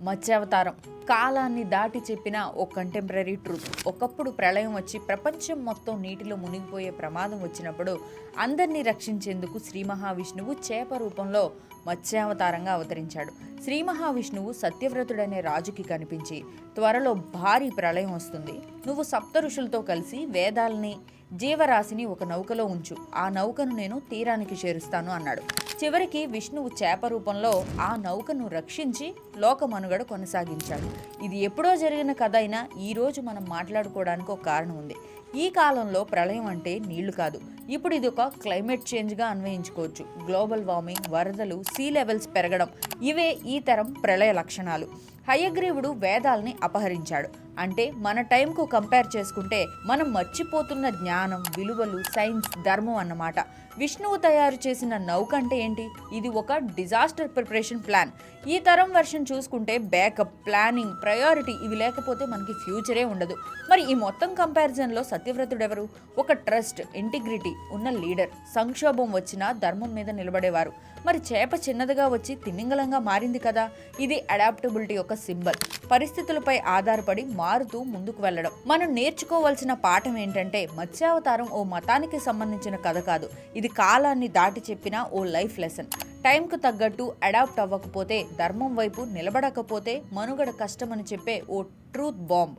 మత్స్యావతారం. కాలాన్ని దాటి చెప్పిన ఓ కంటెంపరీ ట్రూత్ ఒకప్పుడు ప్రళయం వచ్చి ప్రపంచం మొత్తం నీటిలో మునిగిపోయే ప్రమాదం వచ్చినప్పుడు అందరినీ రక్షించేందుకు శ్రీ మహావిష్ణువు చేప రూపంలో మత్స్యావతారంగా అవతరించాడు. శ్రీ మహావిష్ణువు సత్యవ్రతుడనే రాజుకి కనిపించి త్వరలో భారీ ప్రళయం వస్తుంది. నువ్వు సప్త ఋషులతో కలిసి వేదాల్ని జీవరాశిని ఒక నౌకలో ఉంచు. ఆ నౌకను నేను తీరానికి చేరుస్తాను అన్నాడు. చివరికి విష్ణువు చేప రూపంలో ఆ నౌకను రక్షించి లోకమనుగడ కొనసాగించాడు. ఇది ఎప్పుడో జరిగిన కథ అయినా ఈరోజు మనం మాట్లాడుకోవడానికి ఒక కారణం ఉంది. ఈ కాలంలో ప్రళయం అంటే నీళ్ళు కాదు. ఇప్పుడు ఇది ఒక క్లైమేట్ చేంజ్గా అన్వయించుకోవచ్చు. గ్లోబల్ వార్మింగ్ వరదలు సీ లెవెల్స్ పెరగడం ఇవే ఈ తరం ప్రళయ లక్షణాలు. హయగ్రీవుడు వేదాల్ని అపహరించాడు. అంటే మన టైంకు కంపేర్ చేసుకుంటే మనం మర్చిపోతున్న జ్ఞానం విలువలు సైన్స్ ధర్మం అన్నమాట. విష్ణువు తయారు చేసిన నౌక అంటే ఏంటి? ఇది ఒక డిజాస్టర్ ప్రిపరేషన్ ప్లాన్ ఈ తరం వెర్షన్ చూసుకుంటే బ్యాకప్ ప్లానింగ్ ప్రయారిటీ ఇవి లేకపోతే మనకి ఫ్యూచరే ఉండదు. మరి ఈ మొత్తం కంపారిజన్లో సత్యవ్రతుడు ఎవరు ఒక ట్రస్ట్ ఇంటిగ్రిటీ ఉన్న లీడర్. సంక్షోభం వచ్చినా ధర్మం మీద నిలబడేవారు. మరి చేప చిన్నదిగా వచ్చి తిమింగలంగా మారింది కదా? ఇది అడాప్టబిలిటీ యొక్క సింబల్. పరిస్థితులపై ఆధారపడి మారుతూ ముందుకు వెళ్ళడం. మనం నేర్చుకోవాల్సిన పాఠం ఏంటంటే మత్స్యావతారం ఓ మతానికి సంబంధించిన కథ కాదు. ఇది కాలాన్ని దాటి చెప్పిన ఓ లైఫ్ లెసన్. టైంకు తగ్గట్టు అడాప్ట్ అవ్వకపోతే ధర్మం వైపు నిలబడకపోతే మనుగడ కష్టమని చెప్పే ఓ ట్రూత్ బాంబ్.